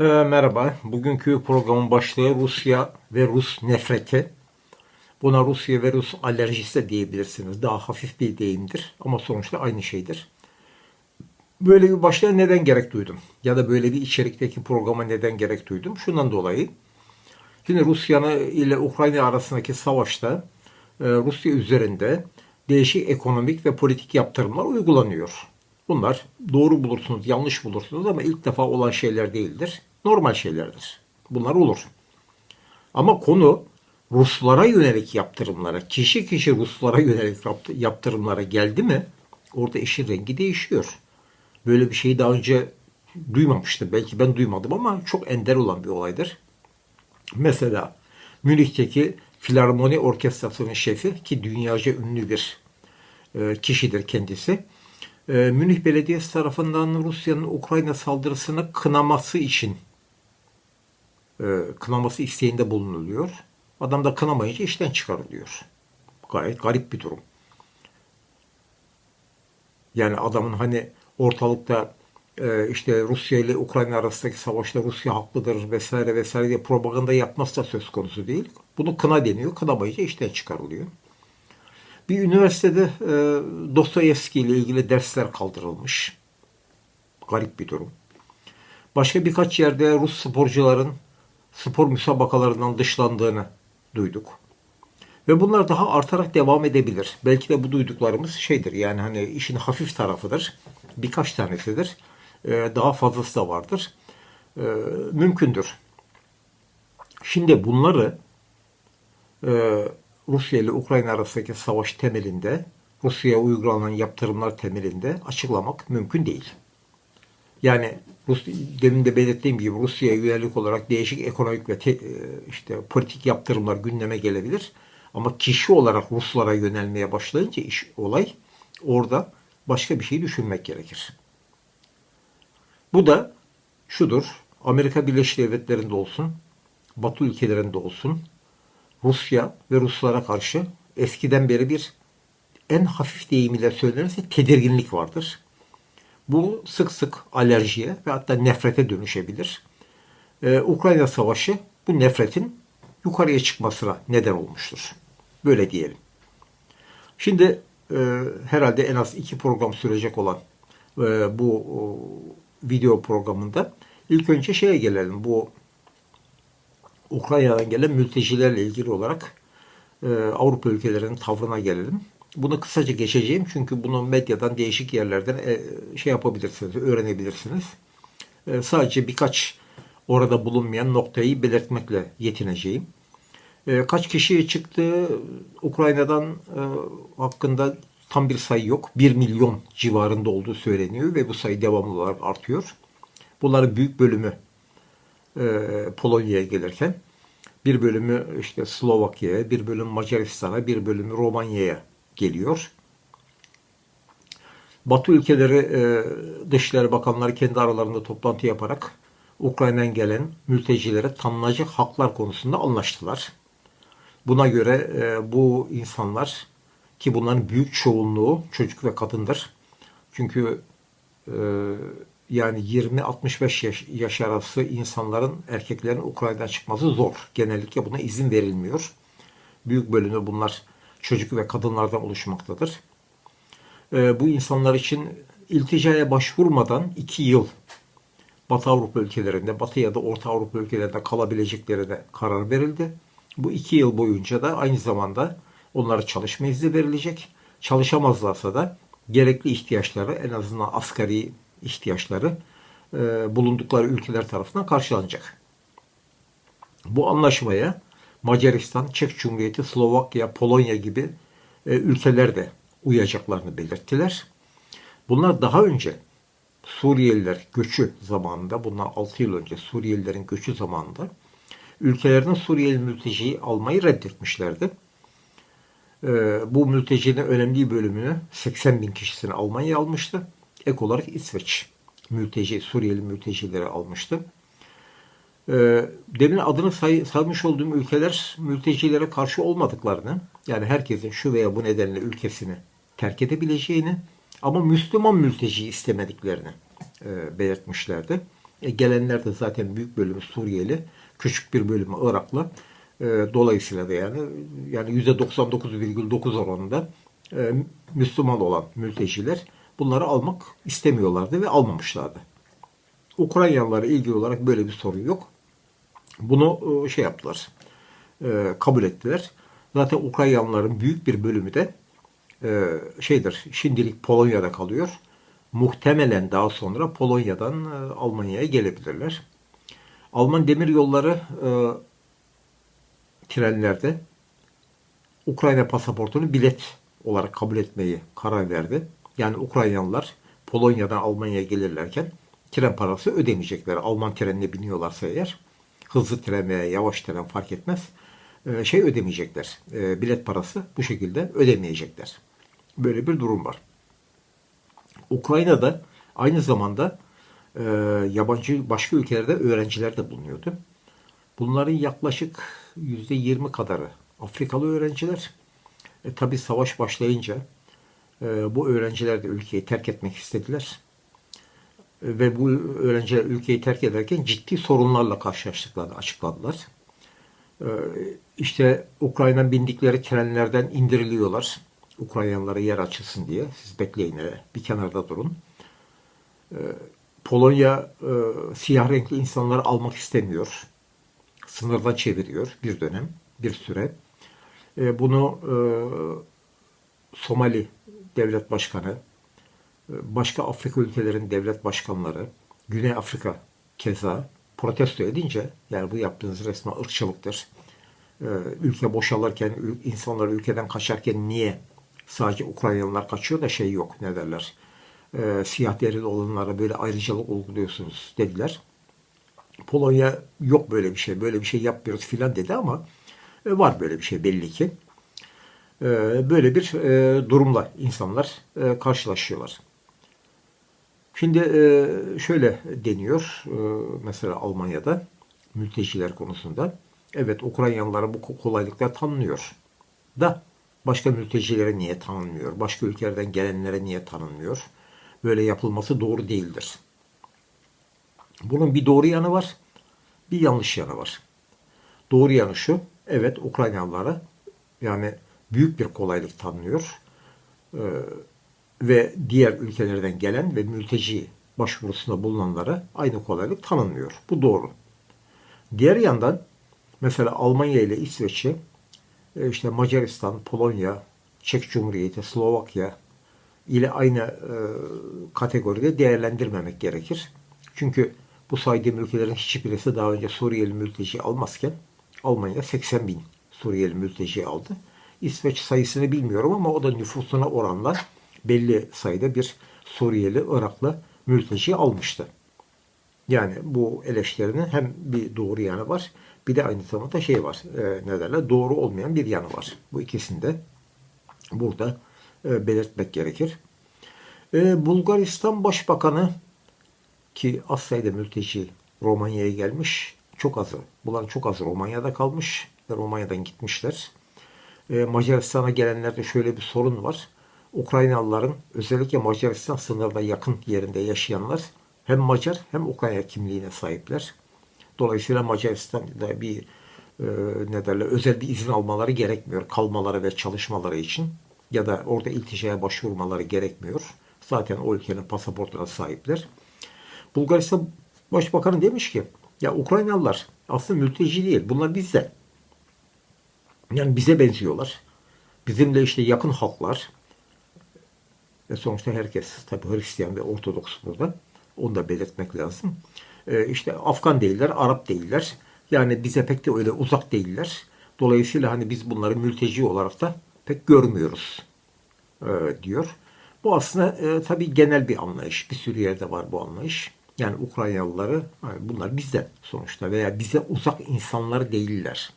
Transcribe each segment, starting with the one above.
Ee, merhaba. Bugünkü programın başlığı Rusya ve Rus nefreti. Buna Rusya ve Rus alerjisi de diyebilirsiniz. Daha hafif bir deyimdir ama sonuçta aynı şeydir. Böyle bir başlığa neden gerek duydum? Ya da böyle bir içerikteki programa neden gerek duydum? Şundan dolayı. Şimdi Rusya ile Ukrayna arasındaki savaşta e, Rusya üzerinde değişik ekonomik ve politik yaptırımlar uygulanıyor. Bunlar doğru bulursunuz, yanlış bulursunuz ama ilk defa olan şeyler değildir. Normal şeylerdir. Bunlar olur. Ama konu Ruslara yönelik yaptırımlara, kişi kişi Ruslara yönelik yaptırımlara geldi mi orada işin rengi değişiyor. Böyle bir şeyi daha önce duymamıştım. Belki ben duymadım ama çok ender olan bir olaydır. Mesela Münih'teki Filarmoni Orkestrası'nın şefi ki dünyaca ünlü bir e, kişidir kendisi. E, Münih Belediyesi tarafından Rusya'nın Ukrayna saldırısını kınaması için e, kınaması isteğinde bulunuluyor. Adam da kınamayınca işten çıkarılıyor. Gayet garip bir durum. Yani adamın hani ortalıkta e, işte Rusya ile Ukrayna arasındaki savaşta Rusya haklıdır vesaire vesaire diye propaganda yapması da söz konusu değil. Bunu kına deniyor. Kınamayınca işten çıkarılıyor. Bir üniversitede e, Dostoyevski ile ilgili dersler kaldırılmış. Garip bir durum. Başka birkaç yerde Rus sporcuların spor müsabakalarından dışlandığını duyduk. Ve bunlar daha artarak devam edebilir. Belki de bu duyduklarımız şeydir yani hani işin hafif tarafıdır. Birkaç tanesidir. Ee, daha fazlası da vardır. Ee, mümkündür. Şimdi bunları e, Rusya ile Ukrayna arasındaki savaş temelinde, Rusya'ya uygulanan yaptırımlar temelinde açıklamak mümkün değil. Yani Rus, demin de belirttiğim gibi Rusya'ya yönelik olarak değişik ekonomik ve te, e, işte politik yaptırımlar gündeme gelebilir. Ama kişi olarak Ruslara yönelmeye başlayınca iş olay orada başka bir şey düşünmek gerekir. Bu da şudur. Amerika Birleşik Devletleri'nde olsun, Batı ülkelerinde olsun, Rusya ve Ruslara karşı eskiden beri bir en hafif deyimiyle söylenirse tedirginlik vardır. Bu sık sık alerjiye ve hatta nefrete dönüşebilir. Ee, Ukrayna Savaşı bu nefretin yukarıya çıkmasına neden olmuştur. Böyle diyelim. Şimdi e, herhalde en az iki program sürecek olan e, bu o, video programında ilk önce şeye gelelim. Bu Ukrayna'dan gelen mültecilerle ilgili olarak e, Avrupa ülkelerinin tavrına gelelim. Bunu kısaca geçeceğim çünkü bunu medyadan değişik yerlerden e, şey yapabilirsiniz, öğrenebilirsiniz. E, sadece birkaç orada bulunmayan noktayı belirtmekle yetineceğim. E, kaç kişi çıktı Ukrayna'dan e, hakkında tam bir sayı yok. 1 milyon civarında olduğu söyleniyor ve bu sayı devamlı olarak artıyor. Bunların büyük bölümü Polonya'ya gelirken bir bölümü işte Slovakya'ya, bir bölüm Macaristan'a, bir bölümü Romanya'ya geliyor. Batı ülkeleri e, Dışişleri Bakanları kendi aralarında toplantı yaparak Ukrayna'dan gelen mültecilere tanınacak haklar konusunda anlaştılar. Buna göre e, bu insanlar ki bunların büyük çoğunluğu çocuk ve kadındır. Çünkü e, yani 20-65 yaş, yaş arası insanların erkeklerin Ukrayna'dan çıkması zor. Genellikle buna izin verilmiyor. Büyük bölümü bunlar çocuk ve kadınlardan oluşmaktadır. E, bu insanlar için ilticaya başvurmadan 2 yıl Batı Avrupa ülkelerinde, Batı ya da Orta Avrupa ülkelerinde kalabileceklerine karar verildi. Bu iki yıl boyunca da aynı zamanda onlara çalışma izni verilecek. Çalışamazlarsa da gerekli ihtiyaçları en azından asgari ihtiyaçları e, bulundukları ülkeler tarafından karşılanacak. Bu anlaşmaya Macaristan, Çek Cumhuriyeti, Slovakya, Polonya gibi e, ülkeler de uyacaklarını belirttiler. Bunlar daha önce Suriyeliler göçü zamanında, bundan 6 yıl önce Suriyelilerin göçü zamanında ülkelerine Suriyeli mülteciyi almayı reddetmişlerdi. Ee, bu mültecinin önemli bölümünü 80 bin kişisini Almanya almıştı. Ek olarak İsveç mülteci, Suriyeli mültecileri almıştı. Ee, demin adını say, saymış olduğum ülkeler mültecilere karşı olmadıklarını, yani herkesin şu veya bu nedenle ülkesini terk edebileceğini ama Müslüman mülteci istemediklerini e, belirtmişlerdi. E, gelenler de zaten büyük bölümü Suriyeli, küçük bir bölümü Iraklı. E, dolayısıyla da yani yani %99,9 oranında e, Müslüman olan mülteciler bunları almak istemiyorlardı ve almamışlardı. Ukraynalılara ilgili olarak böyle bir sorun yok. Bunu e, şey yaptılar, e, kabul ettiler. Zaten Ukraynalıların büyük bir bölümü de e, şeydir, şimdilik Polonya'da kalıyor. Muhtemelen daha sonra Polonya'dan Almanya'ya gelebilirler. Alman demir yolları trenlerde Ukrayna pasaportunu bilet olarak kabul etmeyi karar verdi. Yani Ukraynalılar Polonya'dan Almanya'ya gelirlerken tren parası ödemeyecekler. Alman trenine biniyorlarsa eğer hızlı tren veya yavaş tren fark etmez. E, şey ödemeyecekler. E, bilet parası bu şekilde ödemeyecekler. Böyle bir durum var. Ukrayna'da aynı zamanda e, yabancı başka ülkelerde öğrenciler de bulunuyordu. Bunların yaklaşık %20 kadarı Afrikalı öğrenciler. E, Tabi savaş başlayınca bu öğrenciler de ülkeyi terk etmek istediler. E, ve bu öğrenciler ülkeyi terk ederken ciddi sorunlarla karşılaştıklarını açıkladılar. E, işte Ukrayna'nın bindikleri trenlerden indiriliyorlar. Ukraynalılara yer açılsın diye. Siz bekleyin bir kenarda durun. Polonya e, siyah renkli insanları almak istemiyor. Sınırdan çeviriyor bir dönem, bir süre. Bunu e, Somali devlet başkanı, e, başka Afrika ülkelerin devlet başkanları, Güney Afrika keza protesto edince, yani bu yaptığınız resmen ırkçılıktır. E, ülke boşalırken, insanlar ülkeden kaçarken niye sadece Ukraynalılar kaçıyor da şey yok ne derler. E, siyah derili olanlara böyle ayrıcalık uyguluyorsunuz dediler. Polonya yok böyle bir şey, böyle bir şey yapmıyoruz filan dedi ama var böyle bir şey belli ki. E, böyle bir e, durumla insanlar e, karşılaşıyorlar. Şimdi e, şöyle deniyor mesela Almanya'da mülteciler konusunda. Evet Ukraynalılara bu ko- kolaylıklar tanınıyor. Da başka mültecilere niye tanınmıyor? Başka ülkelerden gelenlere niye tanınmıyor? Böyle yapılması doğru değildir. Bunun bir doğru yanı var, bir yanlış yanı var. Doğru yanı şu, evet Ukraynalılara yani büyük bir kolaylık tanınıyor. Ee, ve diğer ülkelerden gelen ve mülteci başvurusunda bulunanlara aynı kolaylık tanınmıyor. Bu doğru. Diğer yandan mesela Almanya ile İsveç'i e, işte Macaristan, Polonya, Çek Cumhuriyeti, Slovakya ile aynı e, kategoride değerlendirmemek gerekir. Çünkü bu saydığım ülkelerin hiçbirisi daha önce Suriyeli mülteci almazken Almanya 80 bin Suriyeli mülteci aldı. İsveç sayısını bilmiyorum ama o da nüfusuna oranla belli sayıda bir Suriyeli, Iraklı mülteci almıştı. Yani bu eleştirinin hem bir doğru yanı var bir de aynı zamanda şey var e, ne derler doğru olmayan bir yanı var. Bu ikisini de burada e, belirtmek gerekir. E, Bulgaristan Başbakanı ki az sayıda mülteci Romanya'ya gelmiş. Çok azı. Bunların çok azı Romanya'da kalmış ve Romanya'dan gitmişler. E, Macaristan'a gelenlerde şöyle bir sorun var. Ukraynalıların özellikle Macaristan sınırına yakın yerinde yaşayanlar hem Macar hem Ukrayna kimliğine sahipler. Dolayısıyla Macaristan'da bir e, ne derler özel bir izin almaları gerekmiyor. Kalmaları ve çalışmaları için ya da orada ilticaya başvurmaları gerekmiyor. Zaten o ülkenin pasaportuna sahipler. Bulgaristan Başbakanı demiş ki ya Ukraynalılar aslında mülteci değil. Bunlar bizde. Yani bize benziyorlar. Bizimle işte yakın halklar. Ve sonuçta herkes tabi Hristiyan ve Ortodoks burada. Onu da belirtmek lazım. Ee, işte Afgan değiller, Arap değiller. Yani bize pek de öyle uzak değiller. Dolayısıyla hani biz bunları mülteci olarak da pek görmüyoruz e, diyor. Bu aslında e, tabii genel bir anlayış. Bir sürü yerde var bu anlayış. Yani Ukraynalıları hani bunlar bizden sonuçta veya bize uzak insanlar değiller.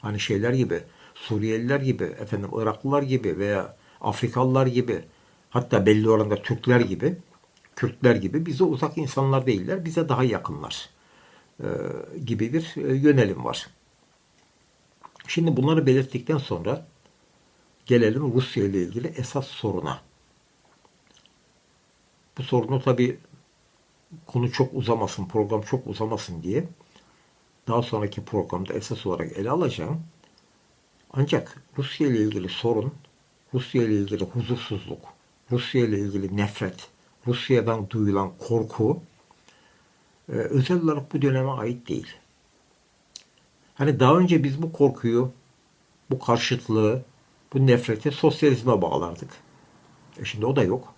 Hani şeyler gibi Suriyeliler gibi, efendim Iraklılar gibi veya Afrikalılar gibi hatta belli oranda Türkler gibi, Kürtler gibi bize uzak insanlar değiller. Bize daha yakınlar e, gibi bir e, yönelim var. Şimdi bunları belirttikten sonra gelelim Rusya ile ilgili esas soruna. Bu sorunu tabi konu çok uzamasın, program çok uzamasın diye daha sonraki programda esas olarak ele alacağım. Ancak Rusya ile ilgili sorun, Rusya ile ilgili huzursuzluk, Rusya ile ilgili nefret, Rusya'dan duyulan korku e, özel olarak bu döneme ait değil. Hani daha önce biz bu korkuyu, bu karşıtlığı, bu nefreti sosyalizme bağlardık. E şimdi o da yok.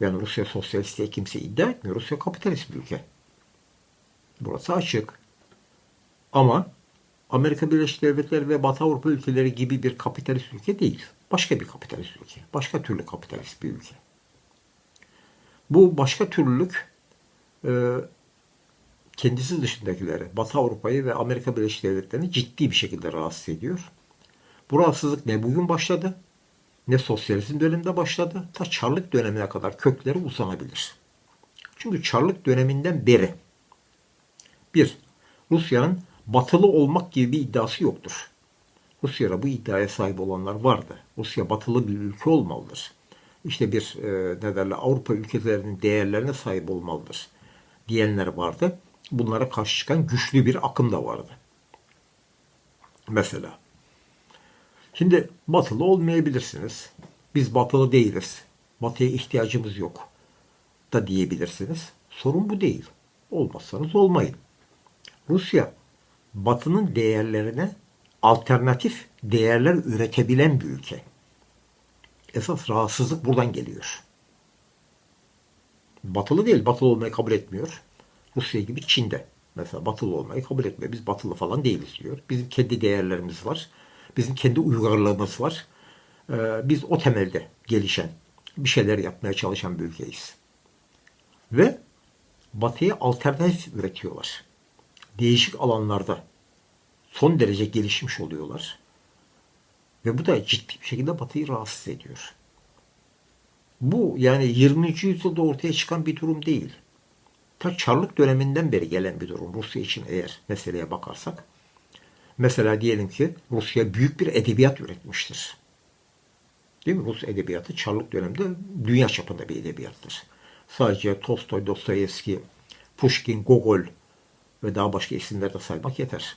Yani Rusya sosyalist diye kimse iddia etmiyor. Rusya kapitalist bir ülke. Burası açık. Ama Amerika Birleşik Devletleri ve Batı Avrupa ülkeleri gibi bir kapitalist ülke değil. Başka bir kapitalist ülke. Başka türlü kapitalist bir ülke. Bu başka türlülük e, kendisi dışındakileri, Batı Avrupa'yı ve Amerika Birleşik Devletleri'ni ciddi bir şekilde rahatsız ediyor. Bu rahatsızlık ne bugün başladı, ne sosyalizm döneminde başladı, ta Çarlık dönemine kadar kökleri uzanabilir. Çünkü Çarlık döneminden beri bir, Rusya'nın batılı olmak gibi bir iddiası yoktur. Rusya'da bu iddiaya sahip olanlar vardı. Rusya batılı bir ülke olmalıdır. İşte bir e, ne derler Avrupa ülkelerinin değerlerine sahip olmalıdır diyenler vardı. Bunlara karşı çıkan güçlü bir akım da vardı. Mesela. Şimdi batılı olmayabilirsiniz. Biz batılı değiliz. Batıya ihtiyacımız yok da diyebilirsiniz. Sorun bu değil. Olmazsanız olmayın. Rusya batının değerlerine alternatif değerler üretebilen bir ülke. Esas rahatsızlık buradan geliyor. Batılı değil, batılı olmayı kabul etmiyor. Rusya gibi Çin'de mesela batılı olmayı kabul etmiyor. Biz batılı falan değiliz diyor. Bizim kendi değerlerimiz var. Bizim kendi uygarlığımız var. Ee, biz o temelde gelişen, bir şeyler yapmaya çalışan bir ülkeyiz. Ve batıya alternatif üretiyorlar. Değişik alanlarda son derece gelişmiş oluyorlar. Ve bu da ciddi bir şekilde Batı'yı rahatsız ediyor. Bu yani 20. yüzyılda ortaya çıkan bir durum değil. Ta Çarlık döneminden beri gelen bir durum Rusya için eğer meseleye bakarsak. Mesela diyelim ki Rusya büyük bir edebiyat üretmiştir. Değil mi? Rus edebiyatı Çarlık döneminde dünya çapında bir edebiyattır. Sadece Tolstoy, Dostoyevski, Pushkin, Gogol ve daha başka isimler de saymak yeter.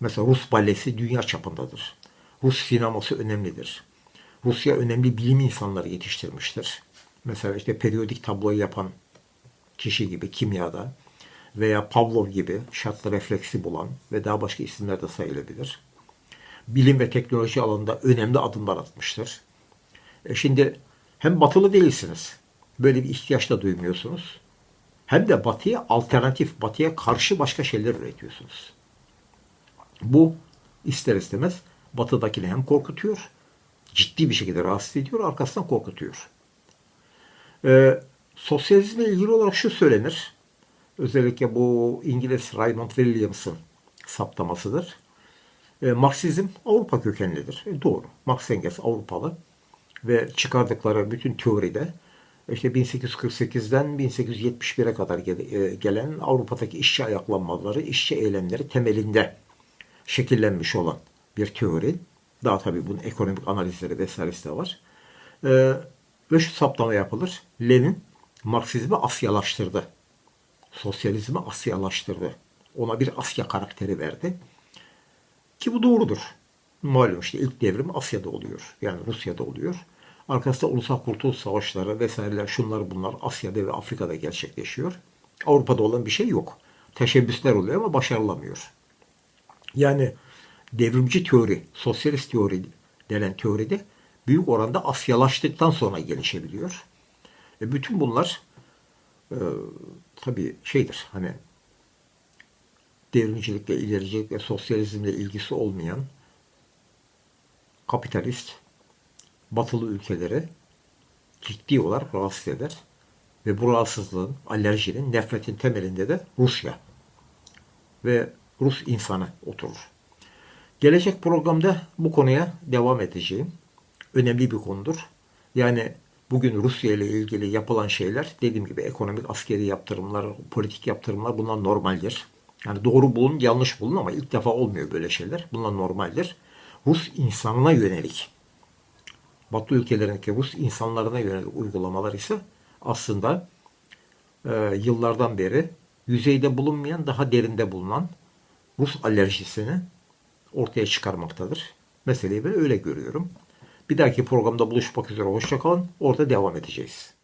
Mesela Rus balesi dünya çapındadır. Rus sineması önemlidir. Rusya önemli bilim insanları yetiştirmiştir. Mesela işte periyodik tabloyu yapan kişi gibi kimyada veya Pavlov gibi şartlı refleksi bulan ve daha başka isimler de sayılabilir. Bilim ve teknoloji alanında önemli adımlar atmıştır. E şimdi hem batılı değilsiniz. Böyle bir ihtiyaç da duymuyorsunuz. Hem de batıya alternatif, batıya karşı başka şeyler üretiyorsunuz. Bu ister istemez batıdakini hem korkutuyor, ciddi bir şekilde rahatsız ediyor, arkasından korkutuyor. Ee, sosyalizmle ilgili olarak şu söylenir. Özellikle bu İngiliz Raymond Williams'ın saptamasıdır. E, Marksizm Avrupa kökenlidir. E, doğru. Marx Engels Avrupalı ve çıkardıkları bütün teoride işte 1848'den 1871'e kadar e, gelen Avrupa'daki işçi ayaklanmaları, işçi eylemleri temelinde şekillenmiş olan bir teori. Daha tabii bunun ekonomik analizleri vesairesi de var. Ve şu saptama yapılır. Lenin Marksizmi Asyalaştırdı. Sosyalizmi Asyalaştırdı. Ona bir Asya karakteri verdi. Ki bu doğrudur. Malum işte ilk devrim Asya'da oluyor. Yani Rusya'da oluyor. Arkasında ulusal kurtuluş savaşları vesaireler şunlar bunlar Asya'da ve Afrika'da gerçekleşiyor. Avrupa'da olan bir şey yok. Teşebbüsler oluyor ama başarılamıyor. Yani devrimci teori, sosyalist teori denen teoride büyük oranda Asyalaştıktan sonra gelişebiliyor. Ve bütün bunlar e, tabii şeydir hani devrimcilikle, ilericilikle, sosyalizmle ilgisi olmayan kapitalist batılı ülkeleri ciddi olarak rahatsız eder. Ve bu rahatsızlığın, alerjinin, nefretin temelinde de Rusya ve Rus insanı oturur. Gelecek programda bu konuya devam edeceğim. Önemli bir konudur. Yani bugün Rusya ile ilgili yapılan şeyler dediğim gibi ekonomik askeri yaptırımlar, politik yaptırımlar bunlar normaldir. Yani doğru bulun, yanlış bulun ama ilk defa olmuyor böyle şeyler. Bunlar normaldir. Rus insanına yönelik, Batı ülkelerindeki Rus insanlarına yönelik uygulamalar ise aslında e, yıllardan beri yüzeyde bulunmayan daha derinde bulunan Rus alerjisini ortaya çıkarmaktadır. Meseleyi ben öyle görüyorum. Bir dahaki programda buluşmak üzere. Hoşçakalın. Orada devam edeceğiz.